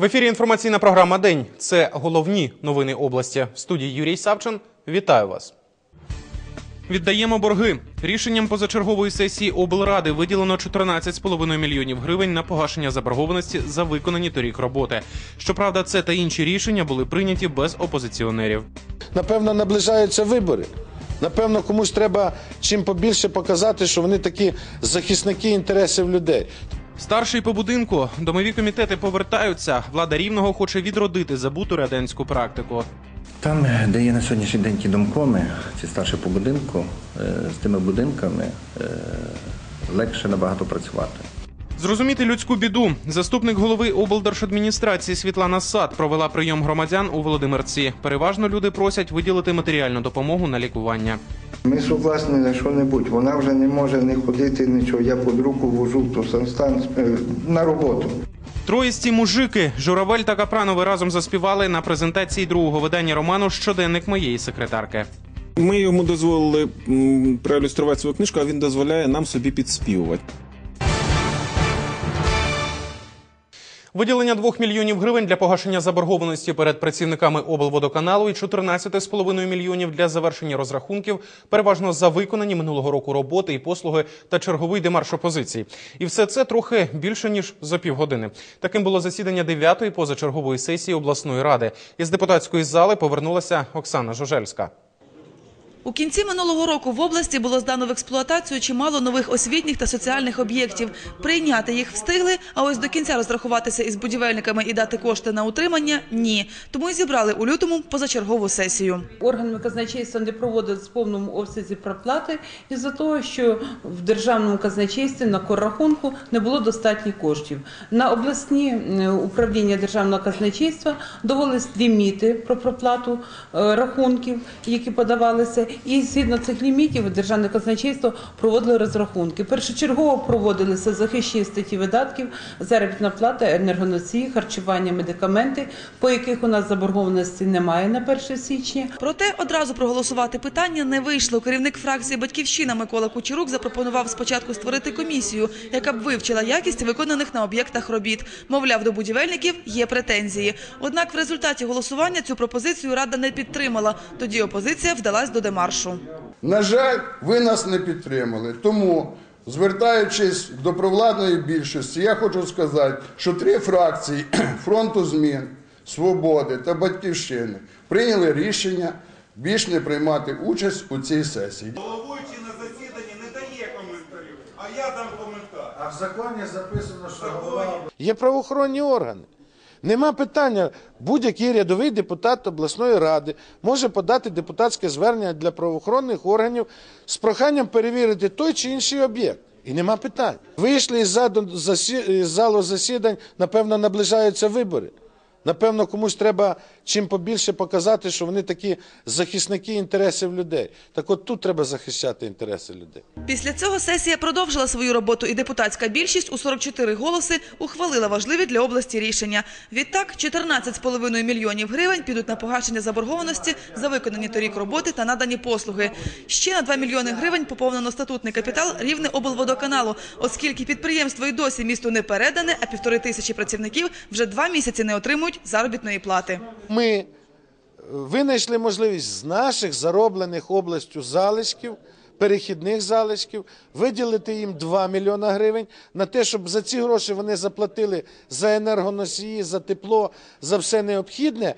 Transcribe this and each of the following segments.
В ефірі інформаційна програма День. Це головні новини області. В студії Юрій Савчин. Вітаю вас. Віддаємо борги. Рішенням позачергової сесії облради виділено 14,5 мільйонів гривень на погашення заборгованості за виконані торік роботи. Щоправда, це та інші рішення були прийняті без опозиціонерів. Напевно, наближаються вибори. Напевно, комусь треба чим побільше показати, що вони такі захисники інтересів людей. Старший по будинку домові комітети повертаються. Влада рівного хоче відродити забуту радянську практику. Там, де є на сьогоднішній день ті домкоми, ці старші по будинку, е, з тими будинками е, легше набагато працювати. Зрозуміти людську біду. Заступник голови облдержадміністрації Світлана Сад провела прийом громадян у Володимирці. Переважно люди просять виділити матеріальну допомогу на лікування. Ми согласні на що-небудь. Вона вже не може не ходити нічого. Я під руку вожу то санстан е, на роботу. Троїсті мужики Журавель та Капранови разом заспівали на презентації другого видання роману Щоденник моєї секретарки. Ми йому дозволили проілюструвати свою книжку, а він дозволяє нам собі підспівувати. Виділення 2 мільйонів гривень для погашення заборгованості перед працівниками облводоканалу і 14,5 мільйонів для завершення розрахунків, переважно за виконані минулого року роботи і послуги та черговий демарш опозиції. І все це трохи більше ніж за півгодини. Таким було засідання 9-ї позачергової сесії обласної ради. Із депутатської зали повернулася Оксана Жожельська. У кінці минулого року в області було здано в експлуатацію чимало нових освітніх та соціальних об'єктів. Прийняти їх встигли, а ось до кінця розрахуватися із будівельниками і дати кошти на утримання – ні. Тому і зібрали у лютому позачергову сесію. Органами казначейства не проводили в повному обсязі проплати із-за того, що в державному казначействі на коррахунку не було достатньо коштів. На обласні е, управління державного казначейства довелись ліміти про проплату е, рахунків, які подавалися. І згідно цих лімітів державне казначейство проводило розрахунки. Першочергово проводилися захищені статті видатків, заробітна плата, енергоносії, харчування, медикаменти, по яких у нас заборгованості немає на 1 січня. Проте одразу проголосувати питання не вийшло. Керівник фракції «Батьківщина» Микола Кучерук запропонував спочатку створити комісію, яка б вивчила якість виконаних на об'єктах робіт. Мовляв, до будівельників є претензії. Однак в результаті голосування цю пропозицію Рада не підтримала. Тоді опозиція вдалась до демаршу. На жаль, ви нас не підтримали. Тому, звертаючись до провладної більшості, я хочу сказати, що три фракції фронту змін, свободи та батьківщини прийняли рішення більш не приймати участь у цій сесії. Головуючий на засіданні не дає коментарів, а я дам коментар. А в законі записано, що голова Є правоохоронні органи. Нема питання. Будь-який рядовий депутат обласної ради може подати депутатське звернення для правоохоронних органів з проханням перевірити той чи інший об'єкт. І нема питань. Вийшли із, залу засідань, напевно, наближаються вибори. Напевно, комусь треба чим побільше показати, що вони такі захисники інтересів людей. Так от тут треба захищати інтереси людей. Після цього сесія продовжила свою роботу, і депутатська більшість у 44 голоси ухвалила важливі для області рішення. Відтак, 14,5 мільйонів гривень підуть на погашення заборгованості за виконані торік роботи та надані послуги. Ще на 2 мільйони гривень поповнено статутний капітал рівне облводоканалу, оскільки підприємство і досі місту не передане, а півтори тисячі працівників вже два місяці не отримують заробітної плати. Ми е, винайшли можливість з наших зароблених областю залишків, перехідних залишків, виділити їм 2 мільйона гривень на те, щоб за ці гроші вони заплатили за енергоносії, за тепло, за все необхідне.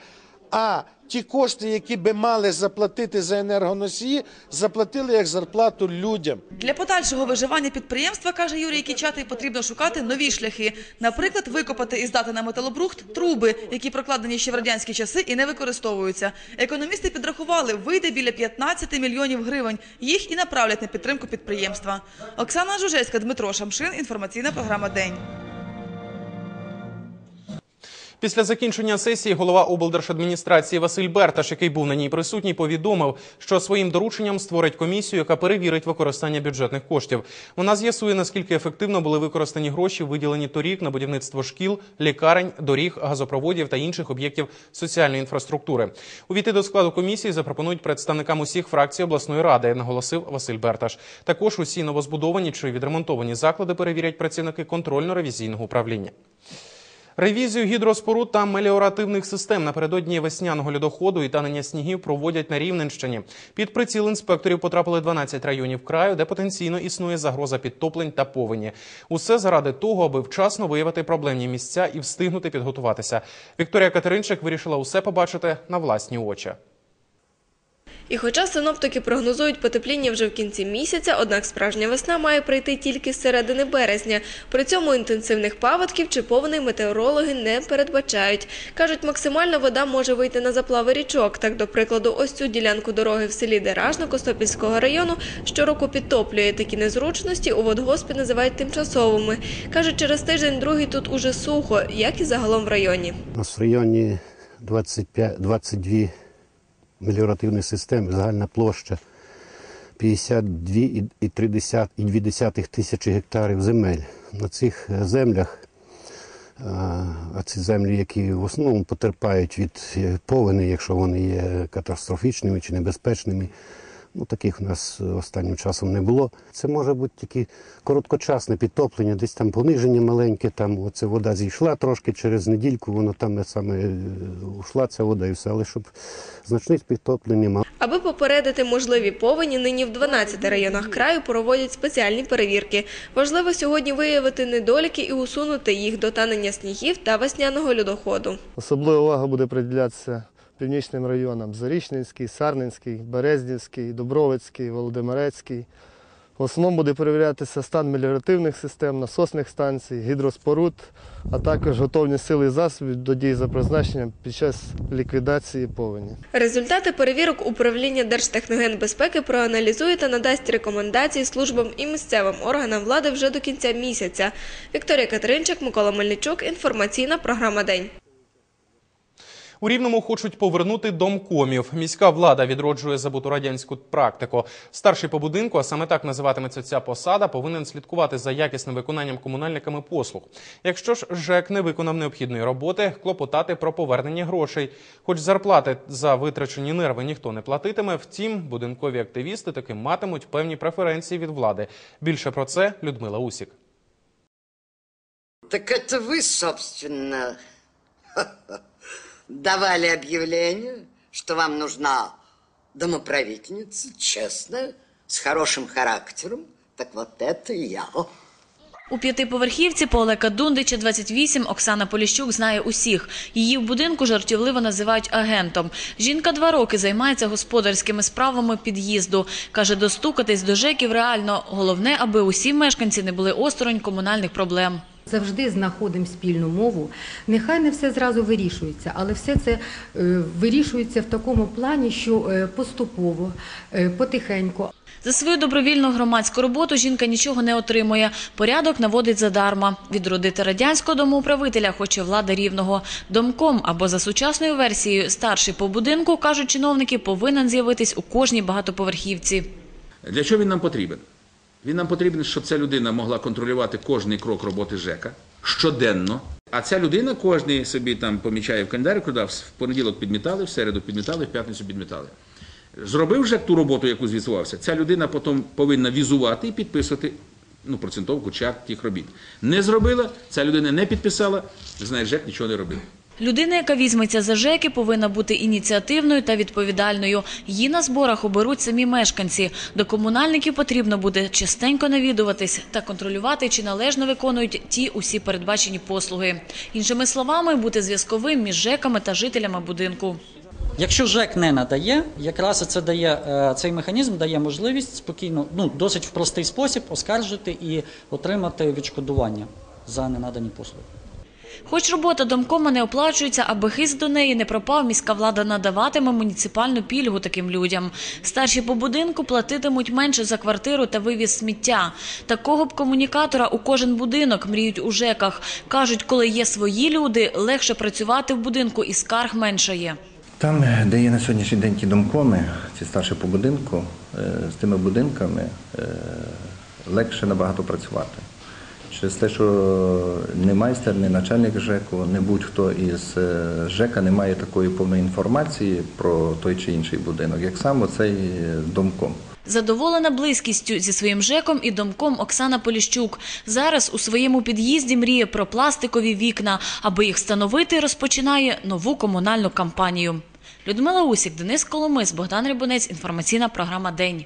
А ті кошти, які би мали заплатити за енергоносії, заплатили як зарплату людям. Для подальшого виживання підприємства, каже Юрій Кічатий, потрібно шукати нові шляхи. Наприклад, викопати і здати на металобрухт труби, які прокладені ще в радянські часи і не використовуються. Економісти підрахували, вийде біля 15 мільйонів гривень. Їх і направлять на підтримку підприємства. Оксана Жужельська, Дмитро Шамшин. Інформаційна програма День. Після закінчення сесії голова облдержадміністрації Василь Берташ, який був на ній присутній, повідомив, що своїм дорученням створить комісію, яка перевірить використання бюджетних коштів. Вона з'ясує, наскільки ефективно були використані гроші, виділені торік на будівництво шкіл, лікарень, доріг, газопроводів та інших об'єктів соціальної інфраструктури. Увійти до складу комісії запропонують представникам усіх фракцій обласної ради, наголосив Василь Берташ. Також усі новозбудовані чи відремонтовані заклади перевірять працівники контрольно-ревізійного управління. Ревізію гідроспоруд та меліоративних систем напередодні весняного льодоходу і танення снігів проводять на Рівненщині. Під приціл інспекторів потрапили 12 районів краю, де потенційно існує загроза підтоплень та повені. Усе заради того, аби вчасно виявити проблемні місця і встигнути підготуватися. Вікторія Катеринчик вирішила усе побачити на власні очі. І хоча синоптики прогнозують потепління вже в кінці місяця, однак справжня весна має прийти тільки з середини березня. При цьому інтенсивних паводків чи повеней метеорологи не передбачають. Кажуть, максимальна вода може вийти на заплави річок. Так, до прикладу, ось цю ділянку дороги в селі Деражно Костопільського району щороку підтоплює. Такі незручності у водгоспі називають тимчасовими. Кажуть, через тиждень-другий тут уже сухо, як і загалом в районі. У нас в районі 25, 22 меліоративні системи, загальна площа 52,2 тисячі гектарів земель. На цих е, землях, е, а ці землі, які в основному потерпають від е, повені, якщо вони є катастрофічними чи небезпечними, ну таких у нас останнім часом не було. Це може бути тільки короткочасне підтоплення, десь там пониження маленьке, там оце вода зійшла трошки через недільку, воно там саме е, ушла ця вода і все, але щоб значних підтоплень немає. Аби попередити можливі повені, нині в 12 районах краю проводять спеціальні перевірки. Важливо сьогодні виявити недоліки і усунути їх до танення снігів та весняного льодоходу. Особлива увага буде приділятися північним районам Зарічненський, Сарненський, Березнівський, Добровицький, Володимирецький. В основному буде перевірятися стан меліоративних систем, насосних станцій, гідроспоруд, а також готовність сили і засобів до дій за призначенням під час ліквідації повені. Результати перевірок управління Держтехногенбезпеки проаналізує та надасть рекомендації службам і місцевим органам влади вже до кінця місяця. Вікторія Катеринчик, Микола Мельничук. Інформаційна програма День. У Рівному хочуть повернути домкомів. Міська влада відроджує забуту радянську практику. Старший по будинку, а саме так називатиметься ця посада, повинен слідкувати за якісним виконанням комунальниками послуг. Якщо ж ЖЕК не виконав необхідної роботи, клопотати про повернення грошей. Хоч зарплати за витрачені нерви ніхто не платитиме, втім, будинкові активісти таки матимуть певні преференції від влади. Більше про це Людмила Усік. Так это вы, собственно, давали объявление, что вам нужна домоправительница, честная, с хорошим характером. Так вот это я. У п'ятиповерхівці по Олега Дундича 28 Оксана Поліщук знає усіх. Її в будинку жартівливо називають агентом. Жінка два роки займається господарськими справами під'їзду. Каже, достукатись до ЖЕКів реально. Головне, аби усі мешканці не були осторонь комунальних проблем. Завжди знаходимо спільну мову. Нехай не все зразу вирішується, але все це е, вирішується в такому плані, що е, поступово, е, потихеньку. За свою добровільну громадську роботу жінка нічого не отримує. Порядок наводить задарма. Відродити радянського домоуправителя хоче влада рівного. Домком або за сучасною версією старший по будинку, кажуть чиновники, повинен з'явитись у кожній багатоповерхівці. Для чого він нам потрібен? Він нам потрібен, щоб ця людина могла контролювати кожний крок роботи ЖЕКа щоденно. А ця людина кожний собі там помічає в календарі, куди в понеділок підмітали, в середу підмітали, в п'ятницю підмітали. Зробив ЖЕК ту роботу, яку звітувався, ця людина потім повинна візувати і підписувати ну, процентовку чарт тих робіт. Не зробила, ця людина не підписала, знає, ЖЕК нічого не робив. Людина, яка візьметься за ЖЕКи, повинна бути ініціативною та відповідальною. Її на зборах оберуть самі мешканці. До комунальників потрібно буде частенько навідуватись та контролювати, чи належно виконують ті усі передбачені послуги. Іншими словами, бути зв'язковим між ЖЕКами та жителями будинку. Якщо ЖЕК не надає, якраз це дає е, цей механізм дає можливість спокійно, ну досить в простий спосіб оскаржити і отримати відшкодування за ненадані послуги. Хоч робота домкома не оплачується, аби хист до неї не пропав, міська влада надаватиме муніципальну пільгу таким людям. Старші по будинку платитимуть менше за квартиру та вивіз сміття. Такого б комунікатора у кожен будинок мріють у ЖЕКах. Кажуть, коли є свої люди, легше працювати в будинку і скарг меншає. Там, де є на сьогоднішній день ті домкоми, ці старші по будинку, е, з тими будинками е, легше набагато працювати. Через те, що не майстер, не начальник ЖЕКу, не будь-хто із е, ЖЕКа не має такої повної інформації про той чи інший будинок, як сам оцей домком. Задоволена близькістю зі своїм ЖЕКом і домком Оксана Поліщук. Зараз у своєму під'їзді мріє про пластикові вікна. Аби їх встановити, розпочинає нову комунальну кампанію. Людмила Усік, Денис Коломис, Богдан Рибунець. Інформаційна програма «День».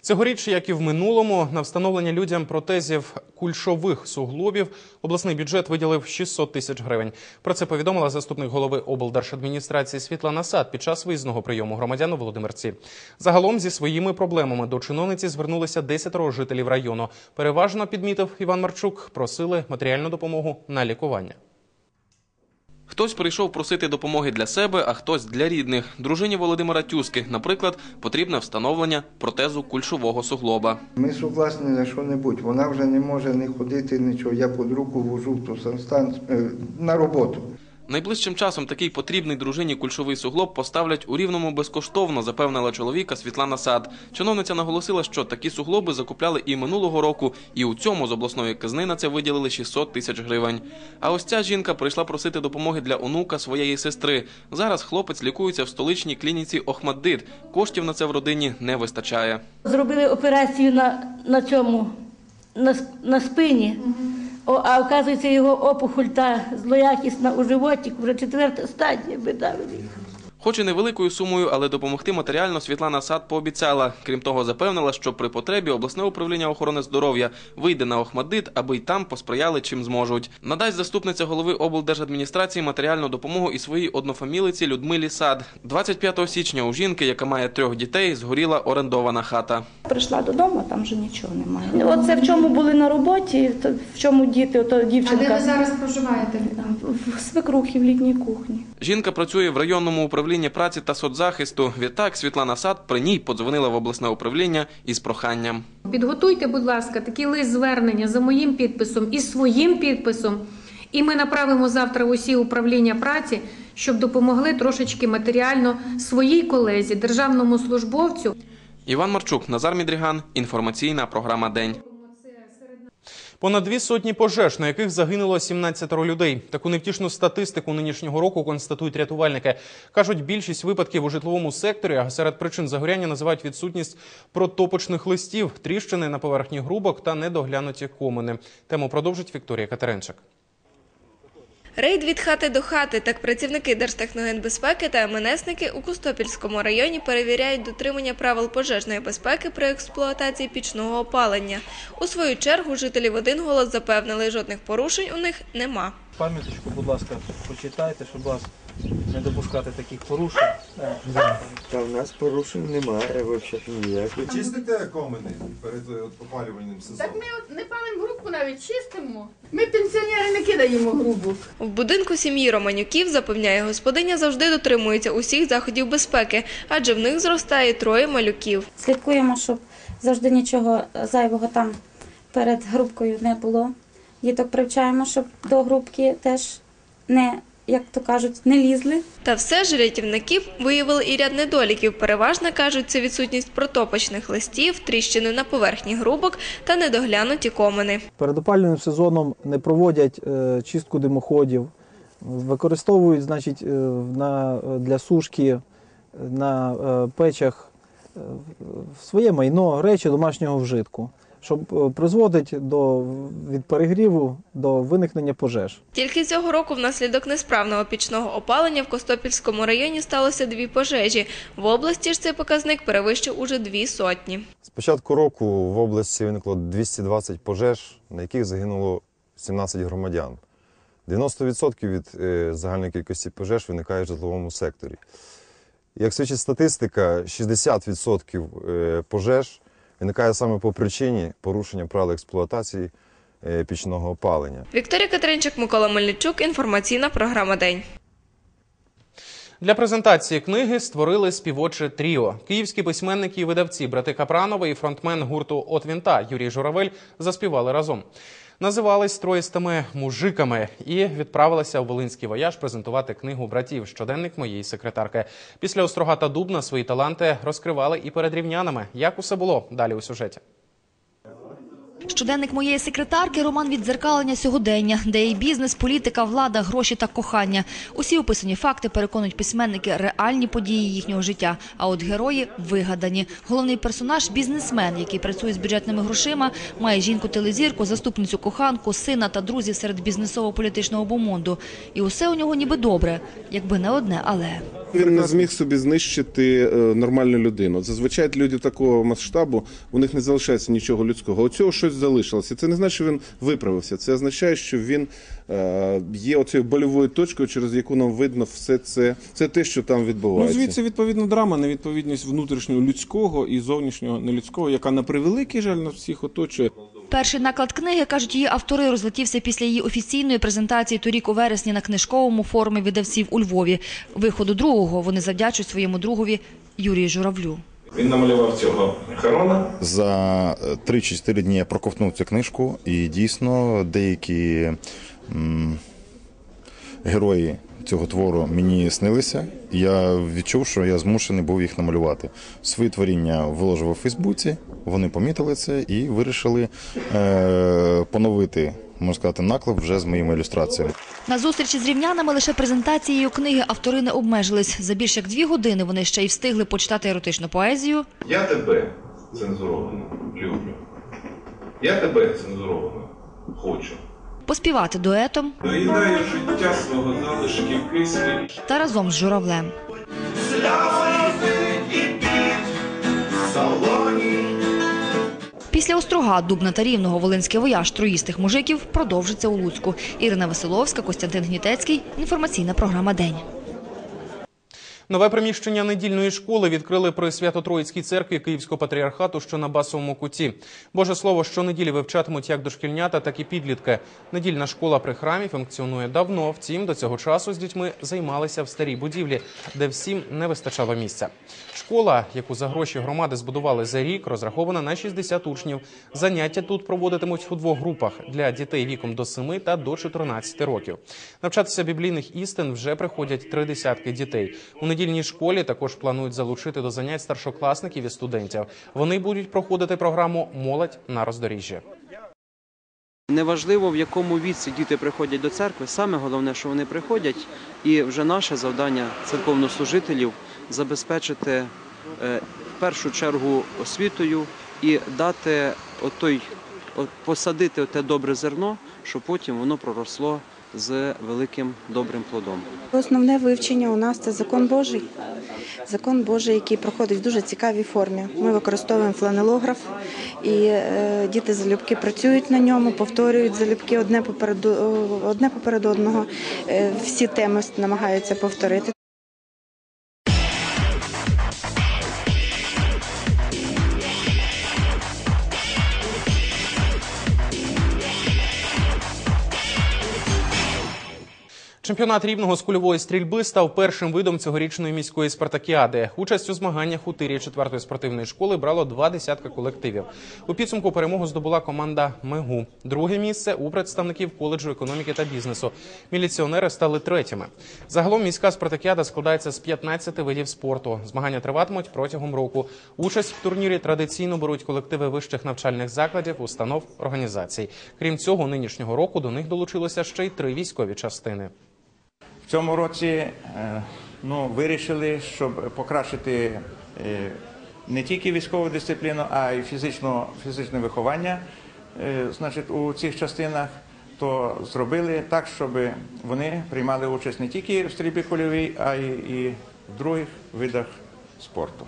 Цьогоріч, як і в минулому, на встановлення людям протезів кульшових суглобів обласний бюджет виділив 600 тисяч гривень. Про це повідомила заступник голови облдержадміністрації Світлана Сад під час виїзного прийому громадян у Володимирці. Загалом зі своїми проблемами до чиновниці звернулися 10 жителів району. Переважно підмітив Іван Марчук, просили матеріальну допомогу на лікування. Хтось прийшов просити допомоги для себе, а хтось для рідних. Дружині Володимира Тюски, наприклад, потрібне встановлення протезу кульшового суглоба. Ми согласні на що-небудь. Вона вже не може не ходити нічого. Я під руку вожу в ту санстан е, на роботу. Найближчим часом такий потрібний дружині кульшовий суглоб поставлять у рівному безкоштовно, запевнила чоловіка Світлана Сад. Чиновниця наголосила, що такі суглоби закупляли і минулого року, і у цьому з обласної казни на це виділили 600 тисяч гривень. А ось ця жінка прийшла просити допомоги для онука своєї сестри. Зараз хлопець лікується в столичній клініці Охмаддит. Коштів на це в родині не вистачає. Зробили операцію на, на цьому, на, на спині, О, а оказується його опухоль та злоякісна у животі, вже четверта стадія бида. Хоч і невеликою сумою, але допомогти матеріально Світлана Сад пообіцяла. Крім того, запевнила, що при потребі обласне управління охорони здоров'я вийде на Охмадит, аби й там посприяли чим зможуть. Надасть заступниця голови облдержадміністрації матеріальну допомогу і своїй однофамілиці Людмилі Сад. 25 січня у жінки, яка має трьох дітей, згоріла орендована хата. Прийшла додому, там вже нічого немає. Оце в чому були на роботі, то в чому діти, ото дівчинка. А де ви зараз проживаєте? В свекрухі в літній кухні. Жінка працює в районному управлінні праці та соцзахисту. Відтак Світлана Сад при ній подзвонила в обласне управління із проханням. Підготуйте, будь ласка, такий лист звернення за моїм підписом і своїм підписом. І ми направимо завтра в усі управління праці, щоб допомогли трошечки матеріально своїй колезі, державному службовцю. Іван Марчук, Назар Мідріган. Інформаційна програма День. Понад дві сотні пожеж, на яких загинуло 17 людей. Таку невтішну статистику нинішнього року констатують рятувальники. Кажуть, більшість випадків у житловому секторі, а серед причин загоряння називають відсутність протопочних листів, тріщини на поверхні грубок та недоглянуті комини. Тему продовжить Вікторія Катеринчик. Рейд від хати до хати. Так працівники Держтехногенбезпеки та МНСники у Костопільському районі перевіряють дотримання правил пожежної безпеки при експлуатації пічного опалення. У свою чергу жителі в один голос запевнили, жодних порушень у них нема. Пам'яточку, будь ласка, почитайте, щоб вас не допускати таких порушень. Та в нас порушень немає взагалі ніяких. Чистите комини перед е, опалювальним сезоном? Так ми не палимо грубку, навіть чистимо. Ми пенсіонери не кидаємо грубок. В будинку сім'ї Романюків, запевняє господиня, завжди дотримується усіх заходів безпеки, адже в них зростає троє малюків. Слідкуємо, щоб завжди нічого зайвого там перед грубкою не було. Діток привчаємо, щоб до грубки теж не, як то кажуть, не лізли. Та все ж рятівників виявили і ряд недоліків. Переважно кажуть, це відсутність протопочних листів, тріщини на поверхні грубок та недоглянуті комини. Перед опалювальним сезоном не проводять е, чистку димоходів, використовують значить, е, на, для сушки е, на печах своє майно, речі домашнього вжитку, щоб е, призводить до, від перегріву до виникнення пожеж. Тільки цього року внаслідок несправного пічного опалення в Костопільському районі сталося дві пожежі. В області ж цей показник перевищив уже дві сотні. З початку року в області виникло 220 пожеж, на яких загинуло 17 громадян. 90% від е, загальної кількості пожеж виникає в житловому секторі. Як свідчить статистика, 60% е, пожеж виникає саме по причині порушення правил експлуатації е, пічного опалення. Вікторія Катеринчик, Микола Мельничук. Інформаційна програма День. Для презентації книги створили співоче тріо. Київські письменники і видавці брати Капранови і фронтмен гурту От Вінта Юрій Журавель заспівали разом. Називались троїстими мужиками і відправилися у Волинський вояж презентувати книгу братів Щоденник моєї секретарки. Після Острога та Дубна свої таланти розкривали і перед рівнянами. Як усе було далі у сюжеті? Щоденник моєї секретарки – роман віддзеркалення сьогодення, де є бізнес, політика, влада, гроші та кохання. Усі описані факти переконують письменники реальні події їхнього життя, а от герої – вигадані. Головний персонаж – бізнесмен, який працює з бюджетними грошима, має жінку-телезірку, заступницю коханку, сина та друзів серед бізнесово-політичного бомонду. І усе у нього ніби добре, якби не одне «але». Він не зміг собі знищити е, нормальну людину. Зазвичай люди такого масштабу у них не залишається нічого людського. У цього щось залишилося. Це не значить, що він виправився. Це означає, що він е, є оцією больовою точкою, через яку нам видно все це. Це те, що там Ну, звідси відповідна драма, невідповідність внутрішнього людського і зовнішнього нелюдського, яка на превеликий жаль нас всіх оточує. Перший наклад книги, кажуть її автори, розлетівся після її офіційної презентації торік у вересні на книжковому форумі видавців у Львові. Виходу другого вони завдячують своєму другові Юрію Журавлю. Він намалював цього Харона. За 3-4 дні я проковтнув цю книжку, і дійсно деякі м, герої цього твору мені снилися. Я відчув, що я змушений був їх намалювати. Свої творіння виложив у Фейсбуці, вони помітили це і вирішили е, поновити, можна сказати, наклеп вже з моїми ілюстраціями. На зустрічі з рівнянами лише презентацією книги автори не обмежились. За більш як дві години вони ще й встигли почитати еротичну поезію, Я тебе цензуровано люблю. Я тебе цензуровано хочу. поспівати дуетом Доїдаю життя свого залишків кислі. та разом з журавлем. Після Острога, Дубна та Рівного Волинський вояж троїстих мужиків продовжиться у Луцьку. Ірина Василовська, Костянтин Гнітецький. Інформаційна програма «День». Нове приміщення недільної школи відкрили при Свято-Троїцькій церкві Київського патріархату, що на Басовому куті. Боже слово, щонеділі вивчатимуть як дошкільнята, так і підлітки. Недільна школа при храмі функціонує давно. Втім, до цього часу з дітьми займалися в старій будівлі, де всім не вистачало місця. Школа, яку за гроші громади збудували за рік, розрахована на 60 учнів. Заняття тут проводитимуть у двох групах для дітей віком до 7 та до 14 років. Навчатися біблійних істин вже приходять три десятки дітей. У недільній школі також планують залучити до занять старшокласників і студентів. Вони будуть проходити програму Молодь на роздоріжжі. Неважливо, в якому віці діти приходять до церкви, саме головне, що вони приходять, і вже наше завдання церковнослужителів забезпечити е, в першу чергу освітою і дати отой, от, посадити те добре зерно, щоб потім воно проросло з великим добрим плодом. Основне вивчення у нас це закон Божий. Закон Божий, який проходить в дуже цікавій формі. Ми використовуємо фланелограф, і е, діти залюбки працюють на ньому, повторюють залюбки одне поперед, одне поперед одного. Е, всі теми намагаються повторити. Чемпіонат рівного з кульової стрільби став першим видом цьогорічної міської спартакіади. Участь у змаганнях у тирі четвертої спортивної школи брало два десятка колективів. У підсумку перемогу здобула команда Мегу. Друге місце у представників коледжу економіки та бізнесу. Міліціонери стали третіми. Загалом міська спартакіада складається з 15 видів спорту. Змагання триватимуть протягом року. Участь в турнірі традиційно беруть колективи вищих навчальних закладів, установ, організацій. Крім цього, нинішнього року до них долучилося ще й три військові частини. Цьому році е, ну, вирішили, щоб покращити е, не тільки військову дисципліну, а й фізично, фізичне виховання е, значить, у цих частинах, то зробили так, щоб вони приймали участь не тільки в стрільбі кульовій, а й і в других видах спорту.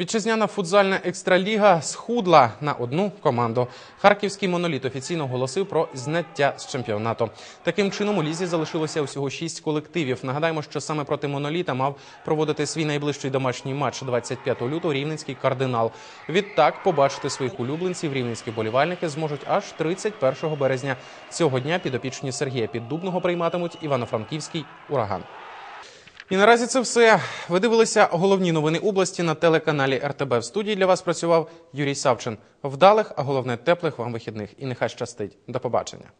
Вітчизняна футзальна екстраліга схудла на одну команду. Харківський моноліт офіційно оголосив про зняття з чемпіонату. Таким чином у лізі залишилося усього шість колективів. Нагадаємо, що саме проти моноліта мав проводити свій найближчий домашній матч 25 лютого рівненський кардинал. Відтак побачити своїх улюбленців рівненські болівальники зможуть аж 31 березня. Цього дня підопічні Сергія Піддубного прийматимуть івано-франківський ураган. І наразі це все. Ви дивилися головні новини області на телеканалі РТБ. В студії для вас працював Юрій Савчин. Вдалих, а головне теплих вам вихідних. І нехай щастить. До побачення.